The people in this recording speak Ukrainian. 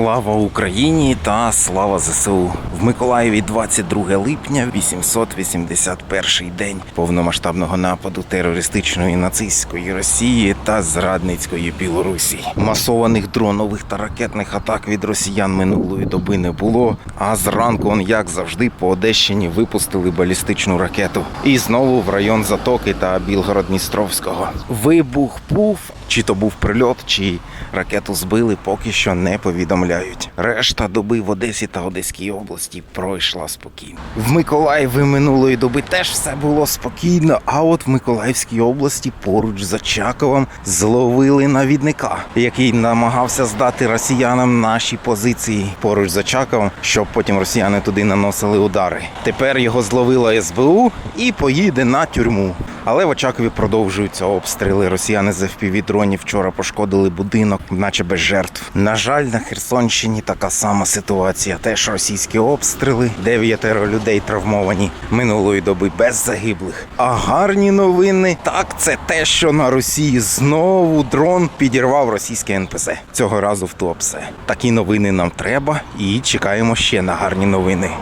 Слава Україні та слава ЗСУ в Миколаєві 22 липня, 881 день повномасштабного нападу терористичної нацистської Росії та зрадницької Білорусі. Масованих дронових та ракетних атак від росіян минулої доби не було. А зранку, як завжди, по Одещині випустили балістичну ракету. І знову в район Затоки та Білгород-Дністровського. Вибух був, чи то був прильот, чи ракету збили, поки що не повідомляють. Решта доби в Одесі та Одеській області пройшла спокійно. В Миколаєві минулої доби теж все було спокійно. А от в Миколаївській області поруч з Очаковом зловили навідника, який намагався здати росіянам наші позиції поруч з Очаковом, щоб потім росіяни туди наносили удари. Тепер його зловила СБУ і поїде на тюрму. Але в Очакові продовжуються обстріли. Росіяни з FPV-дронів вчора пошкодили будинок, наче без жертв. На жаль, на Херсонщині така сама ситуація. Теж російські обстріли, дев'ятеро людей травмовані минулої доби без загиблих. А гарні новини так це те, що на Росії знову дрон підірвав російське НПЗ. Цього разу в Туапсе. Такі новини нам треба і чекаємо ще на гарні новини.